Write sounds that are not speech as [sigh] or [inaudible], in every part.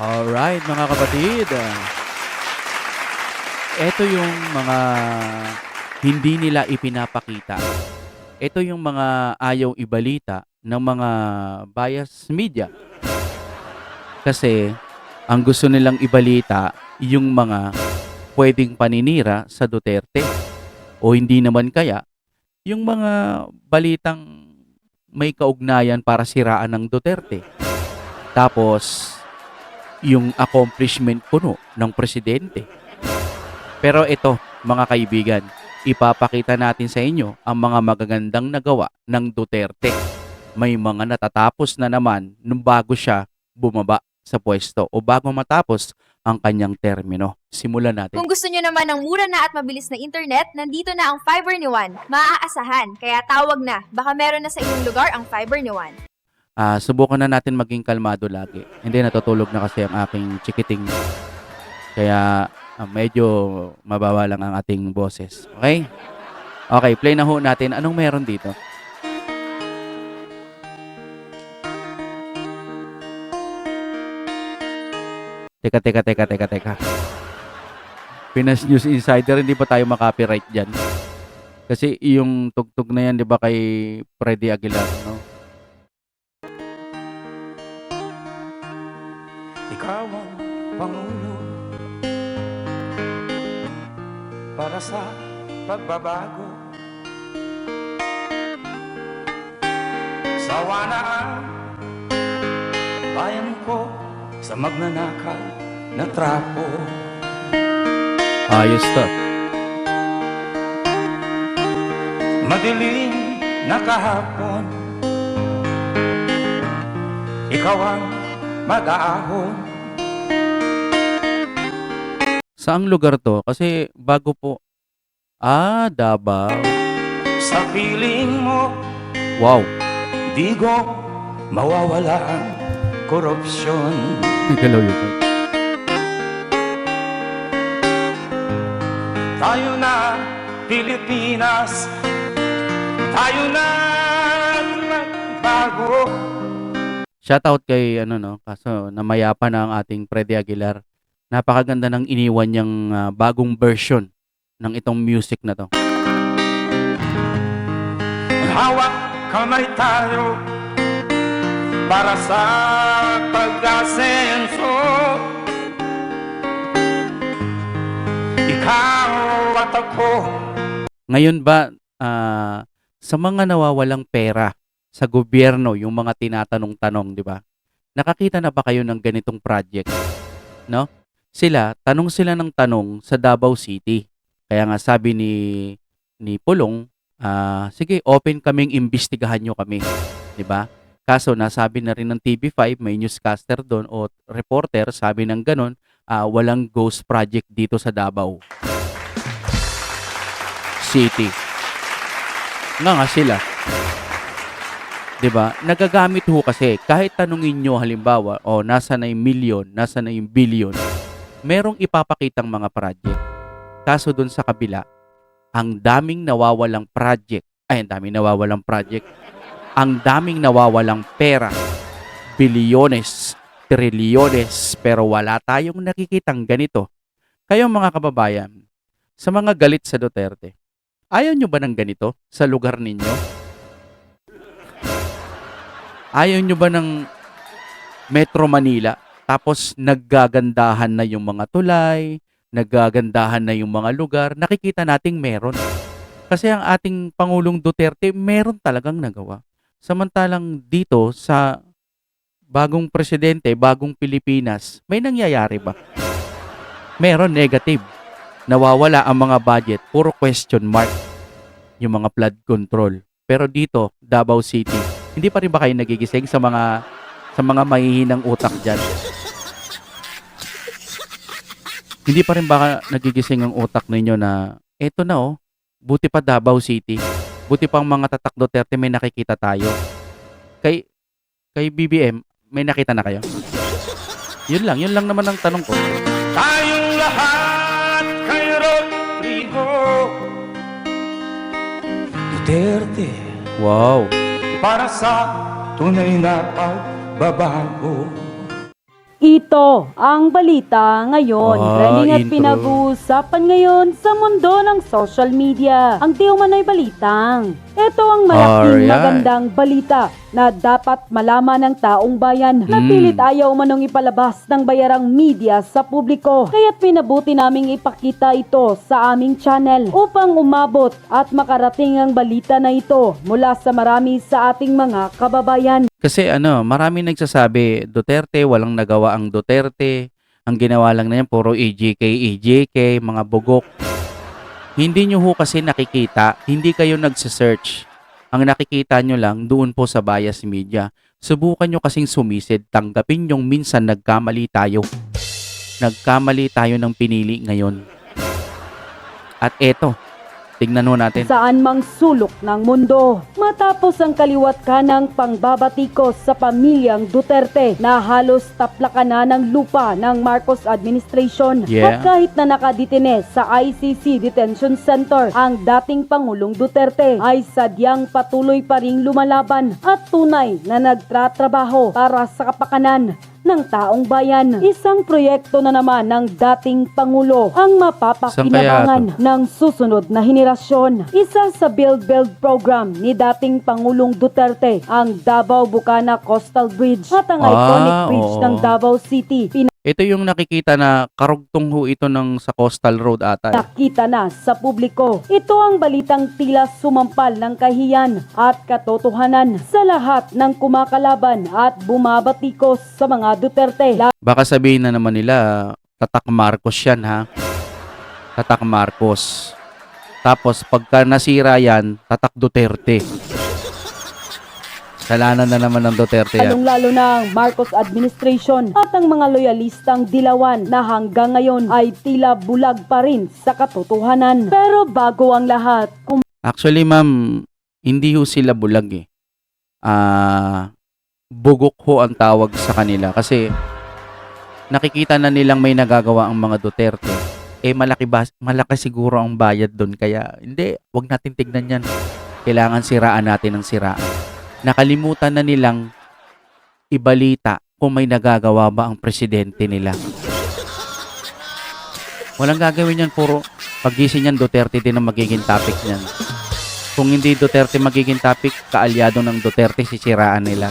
Alright mga kapatid. Ito yung mga hindi nila ipinapakita. Ito yung mga ayaw ibalita ng mga bias media. Kasi ang gusto nilang ibalita yung mga pwedeng paninira sa Duterte. O hindi naman kaya yung mga balitang may kaugnayan para siraan ng Duterte. Tapos yung accomplishment kuno ng presidente. Pero ito, mga kaibigan, ipapakita natin sa inyo ang mga magagandang nagawa ng Duterte. May mga natatapos na naman nung bago siya bumaba sa pwesto o bago matapos ang kanyang termino. Simulan natin. Kung gusto nyo naman ng mura na at mabilis na internet, nandito na ang Fiber ni Juan. Maaasahan, kaya tawag na. Baka meron na sa inyong lugar ang Fiber ni Juan. Ah, subukan na natin maging kalmado lagi. Hindi natutulog na kasi ang aking chikiting. Kaya ah, medyo mababa lang ang ating boses. Okay? Okay, play na ho natin. Anong meron dito? Teka, teka, teka, teka, teka. Pinas News Insider, hindi pa tayo makopyright dyan. Kasi yung tugtog na yan, di ba, kay Freddy Aguilar, Pangulo para sa pagbabago. Sawa na ang bayan ko sa magnanakaw na trapo. Ayos to. Madilim na kahapon, ikaw ang mag-aahon. Saang lugar to? Kasi bago po. Ah, Davao. Sa piling mo, Wow. di ko mawawala ang korupsyon. Nagalaw yun. Tayo na, Pilipinas, tayo na magbago. Shoutout kay ano no, kaso namayapa na ang ating Freddy Aguilar. Napakaganda ng iniwan niyang ah, bagong version ng itong music na to. Hawak kamay tayo para sa pag-asenso. Ikaw at ako, Ngayon ba ah, sa mga nawawalang pera sa gobyerno, yung mga tinatanong-tanong, di ba? Nakakita na ba kayo ng ganitong project? No? Sila, tanong sila ng tanong sa Davao City. Kaya nga sabi ni ni Pulong, ah, sige, open kaming imbestigahan nyo kami, 'di ba? Kaso nasabi na rin ng TV5, may newscaster doon o reporter, sabi ng ganun, ah, walang ghost project dito sa Davao City. Nga nga sila. 'Di ba? Nagagamit ho kasi kahit tanungin nyo halimbawa, o nasa na yung million, nasa na yung billion, merong ipapakitang mga project. Kaso dun sa kabila, ang daming nawawalang project, ay ang daming nawawalang project, ang daming nawawalang pera, bilyones, trilyones, pero wala tayong nakikitang ganito. Kayo mga kababayan, sa mga galit sa Duterte, ayaw nyo ba ng ganito sa lugar ninyo? Ayaw nyo ba ng Metro Manila? Tapos naggagandahan na yung mga tulay, naggagandahan na yung mga lugar, nakikita nating meron. Kasi ang ating Pangulong Duterte, meron talagang nagawa. Samantalang dito sa bagong presidente, bagong Pilipinas, may nangyayari ba? Meron negative. Nawawala ang mga budget, puro question mark yung mga flood control. Pero dito, Davao City, hindi pa rin ba kayo nagigising sa mga sa mga mahihinang utak dyan? Hindi pa rin ba nagigising ang utak ninyo na eto na oh, buti pa Davao City. Buti pang mga tatak Duterte may nakikita tayo. Kay kay BBM, may nakita na kayo? Yun lang, yun lang naman ang tanong ko. tayong lahat kay Rodrigo Duterte. Wow. para sa tunay na pagbabago. Ito ang balita ngayon. Ah, Trending at intro. pinag-uusapan ngayon sa mundo ng social media. Ang di umano'y balitang. Ito ang malaking Alright. magandang balita na dapat malaman ng taong bayan na Mm. pilit ayaw manong ipalabas ng bayarang media sa publiko. Kaya't pinabuti naming ipakita ito sa aming channel upang umabot at makarating ang balita na ito mula sa marami sa ating mga kababayan. Kasi ano, marami nagsasabi, Duterte, walang nagawa ang Duterte. Ang ginawa lang na yan, puro EJK, EJK, mga bugok. Hindi nyo ho kasi nakikita, hindi kayo nagsisearch. Ang nakikita nyo lang doon po sa bias media. Subukan nyo kasing sumisid, tanggapin yung minsan nagkamali tayo. Nagkamali tayo ng pinili ngayon. At eto, tignan ho natin. saan mang sulok ng mundo. Matapos ang kaliwat kanang pangbabatikos sa pamilyang Duterte na halos taplakan na ng lupa ng Marcos administration. Yeah. At kahit na nakaditine sa ICC Detention Center, ang dating Pangulong Duterte ay sadyang patuloy pa ring lumalaban at tunay na nagtratrabaho para sa kapakanan ng taong bayan. Isang proyekto na naman ng dating Pangulo ang mapapakinabangan ng susunod na henerasyon. Isa sa Build Build program ni dating Pangulong Duterte ang Davao Bucana Coastal Bridge at ang Ah, iconic bridge oo. ng Davao City. Ito yung nakikita na karugtong ho ito ng sa Coastal Road ata. eh. Nakita na sa publiko. Ito ang balitang tila sumampal ng kahiyan at katotohanan sa lahat ng kumakalaban at bumabatikos sa mga Duterte. Baka sabihin na naman nila, tatak Marcos yan ha. Tatak Marcos. Tapos pagka nasira yan, tatak Duterte. Kasalanan na naman ng Duterte yan. Lalong-lalo na ang Marcos administration at ang mga loyalistang dilawan na hanggang ngayon ay tila bulag pa rin sa katotohanan. Pero bago ang lahat, kung Actually ma'am, hindi ho sila bulag eh. Ah, bugok ho ang tawag sa kanila kasi nakikita na nilang may nagagawa ang mga Duterte. Eh malaki ba, malaki siguro ang bayad doon kaya hindi, wag natin tignan yan. Kailangan siraan natin ang siraan. Nakalimutan na nilang ibalita kung may nagagawa ba ang presidente nila. Walang gagawin yan, puro pagising yan, Duterte din ang magiging topic niyan. Kung hindi Duterte magiging topic, kaalyado ng Duterte sisiraan nila.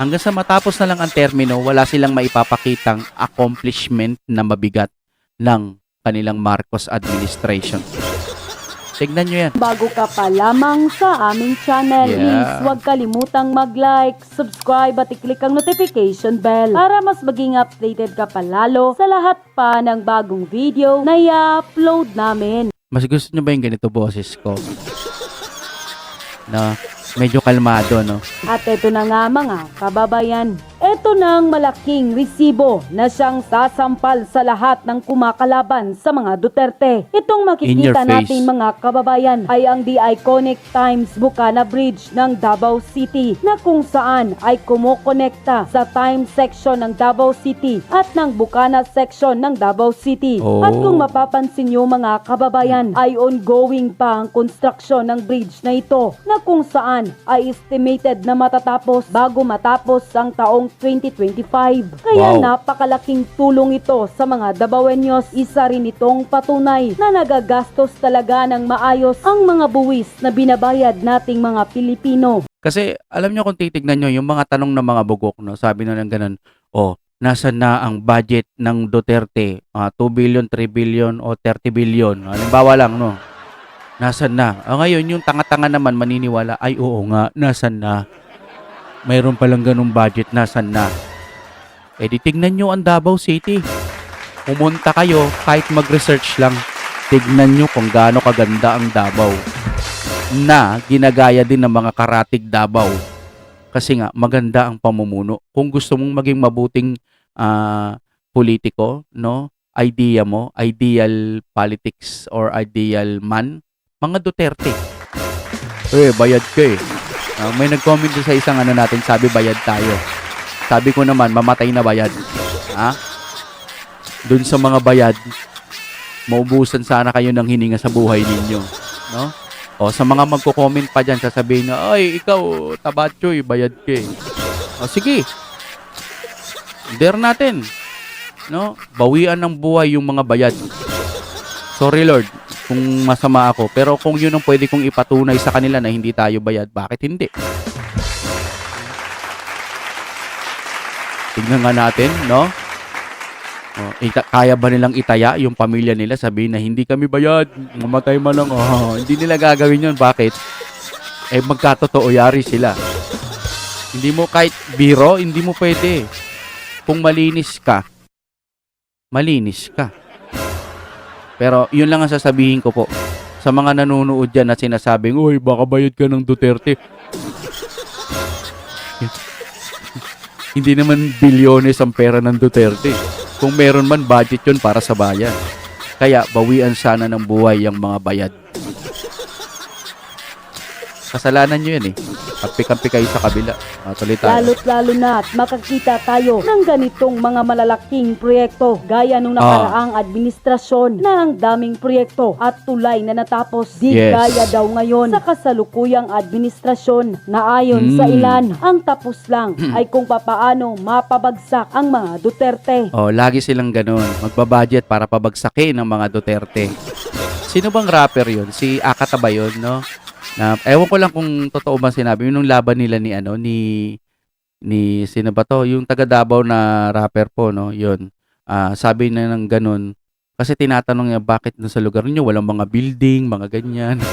Hanggang sa matapos na lang ang termino, wala silang maipapakitang accomplishment na mabigat ng kanilang Marcos administration. Tignan nyo yan. bago ka pa lamang sa aming channel, Yeah. please huwag kalimutang mag-like, subscribe at i-click ang notification bell para mas maging updated ka palalo sa lahat pa ng bagong video na i-upload namin. Mas gusto nyo ba yung ganito boses ko? Na medyo kalmado, no? At eto na nga mga kababayan, eto na ang malaking resibo na siyang sasampal sa lahat ng kumakalaban sa mga Duterte. Itong makikita natin mga kababayan ay ang The Iconic Times Bucana Bridge ng Davao City na kung saan ay kumukonekta sa Times section ng Davao City at ng Bucana section ng Davao City. Oh. At kung mapapansin nyo mga kababayan ay ongoing pa ang construction ng bridge na ito na kung saan ay estimated na matatapos bago matapos ang taong 2025. Kaya Wow. napakalaking tulong ito sa mga Dabawenyos. Isa rin itong patunay na nagagastos talaga ng maayos ang mga buwis na binabayad nating mga Pilipino. Kasi alam nyo kung titignan nyo, yung mga tanong ng mga bugok, no, sabi na ng ganun, oh, nasa na ang budget ng Duterte? Ah, 2 billion, 3 billion, o 30 billion. Halimbawa lang, no? Nasaan na? Ah, ngayon, yung tanga-tanga naman maniniwala, ay oo nga, nasan na? Mayroon palang ganung budget, nasan na? Eh di tignan nyo ang Davao City. Pumunta kayo, kahit mag-research lang, tignan nyo kung gaano kaganda ang Davao na ginagaya din ng mga karatig Davao. Kasi nga, maganda ang pamumuno. Kung gusto mong maging mabuting ah, politiko, no? Idea mo, ideal politics or ideal man, mga Duterte. Eh, bayad ka eh. Ah, may nag-comment sa isang ano natin, sabi bayad tayo. Sabi ko naman, mamatay na bayad. Ha? Doon sa mga bayad, maubusan sana kayo ng hininga sa buhay ninyo. No? O sa mga magko-comment pa dyan, sasabihin na, ay, ikaw, tabachoy, bayad ka eh. O sige. dare natin. No? Bawian ng buhay yung mga bayad. Sorry Lord kung masama ako. Pero kung yun ang pwede kong ipatunay sa kanila na hindi tayo bayad, bakit hindi? Tignan nga natin, no? Oh, ita- kaya ba nilang itaya yung pamilya nila sabihin na hindi kami bayad, mamatay man lang. Oh, hindi nila gagawin yun. Bakit? Eh magkatotoo yari sila. Hindi mo kahit biro, hindi mo pwede. Kung malinis ka, malinis ka. Pero yun lang ang sasabihin ko po sa mga nanonood dyan na sinasabing, Uy, baka bayad ka ng Duterte. [laughs] Hindi naman bilyones ang pera ng Duterte. Kung meron man, budget yun para sa bayan. Kaya bawian sana ng buhay ang mga bayad. Kasalanan nyo yan eh. Kampi-kampi kayo sa kabila. Ah, tuloy tayo. Lalo't lalo na at makakita tayo ng ganitong mga malalaking proyekto gaya nung Ah. nakaraang administrasyon na ang daming proyekto at tulay na natapos. Di Yes. gaya daw ngayon sa kasalukuyang administrasyon na ayon sa Mm. ilan, ang tapos lang ay kung papaano mapabagsak ang mga Duterte. Oh, lagi silang ganun. Magbabudget para pabagsakin ng mga Duterte. Sino bang rapper yun? Si Akata ba yun, no? Na, ewan ko lang kung totoo ba sinabi. Yun yung laban nila ni, ano, ni, ni, sino ba to? Yung taga Davao na rapper po, no? Yun. Ah, sabi na ng ganun. Kasi tinatanong niya, bakit dun sa lugar niyo walang mga building, mga ganyan. [laughs]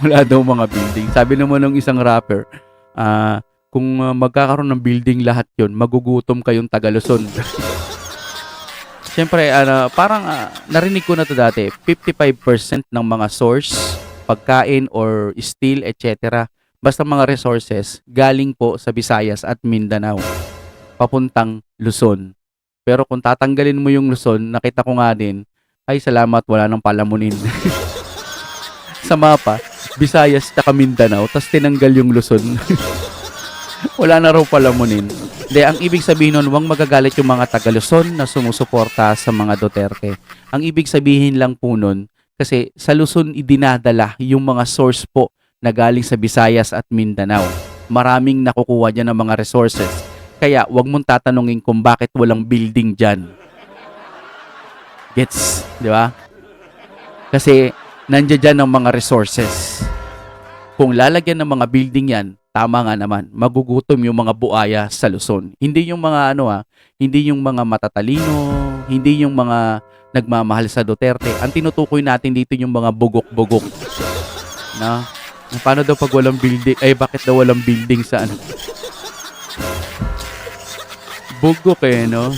Wala daw mga building. Sabi naman ng isang rapper, ah, kung uh, magkakaroon ng building lahat yon magugutom kayong taga Luzon. [laughs] Siyempre, ano, parang ah, narinig ko na to dati, 55% ng mga source, pagkain or steel, etc. Basta mga resources, galing po sa Visayas at Mindanao, papuntang Luzon. Pero kung tatanggalin mo yung Luzon, nakita ko nga din, ay salamat, wala nang palamunin. [laughs] sa mapa, Visayas at Mindanao, tas tinanggal yung Luzon. [laughs] wala na raw palamunin. Hindi, ang ibig sabihin nun, huwag magagalit yung mga taga Luzon na sumusuporta sa mga Duterte. Ang ibig sabihin lang po nun, kasi sa Luzon idinadala yung mga source po na galing sa Visayas at Mindanao. Maraming nakukuha dyan ng mga resources. Kaya huwag mong tatanungin kung bakit walang building dyan. Gets? Di ba? Kasi nandiyan dyan ang mga resources. Kung lalagyan ng mga building yan, tama nga naman, magugutom yung mga buaya sa Luzon. Hindi yung mga ano ah, hindi yung mga matatalino, hindi yung mga nagmamahal sa Duterte. Ang tinutukoy natin dito yung mga bugok-bugok. Na, na paano daw pag walang building, ay bakit daw walang building sa ano? Bugok eh, no?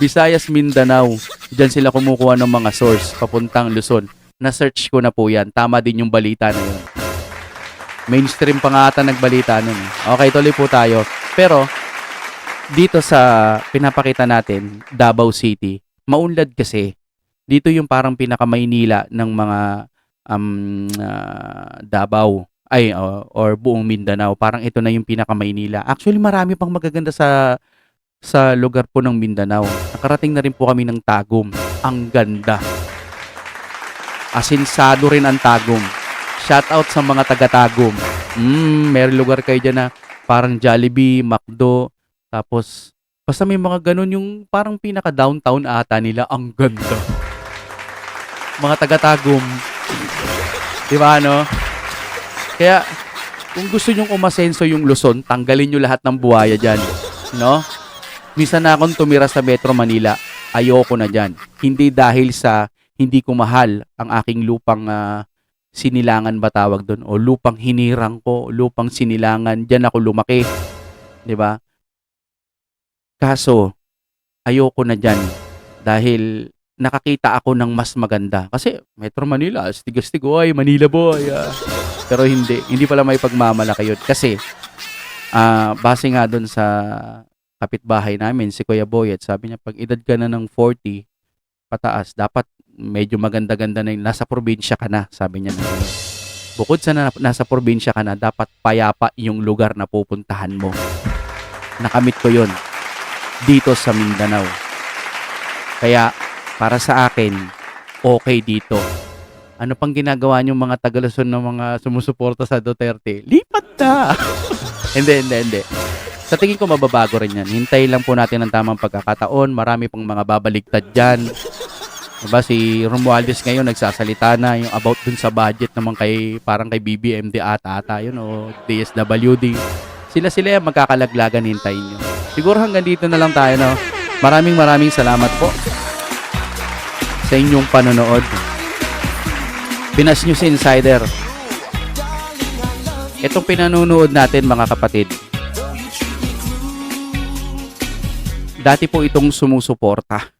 Visayas, Mindanao. Diyan sila kumukuha ng mga source papuntang Luzon. Na-search ko na po yan. Tama din yung balita na yun. Mainstream pa nga ata nagbalita nun. Okay, tuloy po tayo. Pero, dito sa pinapakita natin, Davao City, maunlad kasi. Dito yung parang pinaka-Maynila ng mga um, ah, Davao ay o- or buong Mindanao. Parang ito na yung pinaka-Maynila. Actually, marami pang magaganda sa sa lugar po ng Mindanao. Nakarating na rin po kami ng Tagum. Ang ganda. Asinsado rin ang Tagum. Shout out sa mga taga-Tagum. Mm, may lugar kayo dyan na parang Jollibee, McDo, tapos basta may mga ganun yung parang pinaka-downtown ata nila. Ang ganda. Mga taga-Tagum. Di ba, ano? Kaya, kung gusto nyong umasenso yung Luzon, tanggalin nyo lahat ng buhaya dyan. No? Minsan na akong tumira sa Metro Manila, ayoko na dyan. Hindi dahil sa hindi ko mahal ang aking lupang ah, sinilangan ba tawag doon o lupang hinirang ko, lupang sinilangan, diyan ako lumaki. 'Di ba? Kaso ayoko na diyan dahil nakakita ako ng mas maganda. Kasi Metro Manila, astig-astig, oy, Manila boy. ah." Pero hindi, hindi pala may pagmamalaki yun. Kasi ah base nga doon sa kapitbahay namin, si Kuya Boyet, sabi niya, pag edad ka na ng 40, pataas, dapat medyo maganda-ganda na yung nasa probinsya ka na, sabi niya. Bukod sa na, nasa probinsya ka na, dapat payapa yung lugar na pupuntahan mo. Nakamit ko yon dito sa Mindanao. Kaya, para sa akin, okay dito. Ano pang ginagawa niyo mga Tagaluson ng mga sumusuporta sa Duterte? Lipat na! [laughs] hindi, hindi, hindi. Sa tingin ko mababago rin yan. Hintay lang po natin ang tamang pagkakataon. Marami pong mga babaligtad dyan. Diba si Romualdez ngayon nagsasalita na yung about dun sa budget naman kay parang kay BBMD ata ata yun o DSWD. Sila sila yung magkakalaglagan hintayin nyo. Siguro hanggang dito na lang tayo no. Maraming maraming salamat po sa inyong panonood. Pinas News Insider. Itong pinanunood natin mga kapatid. Dati po itong sumusuporta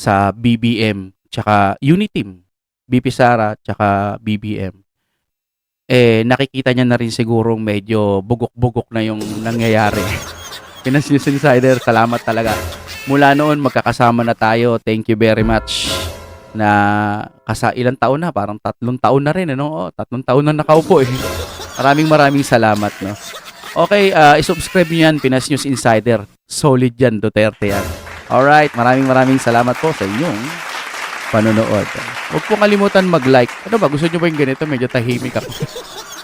sa BBM tsaka Uniteam. BP Sara tsaka BBM. Eh, nakikita niya na rin siguro medyo bugok-bugok na yung nangyayari. [laughs] News Insider, salamat talaga. Mula noon, magkakasama na tayo. Thank you very much na kasa ilang taon na, parang tatlong taon na rin, ano? Oh, tatlong taon na nakaupo eh. Maraming maraming salamat, no? Okay, uh, isubscribe nyo yan, Pinas News Insider. Solid yan, Duterte yan. Alright, maraming maraming salamat po sa inyong panonood. Huwag po kalimutan mag-like. Ano ba, gusto nyo ba yung ganito? Medyo tahimik ako. [laughs]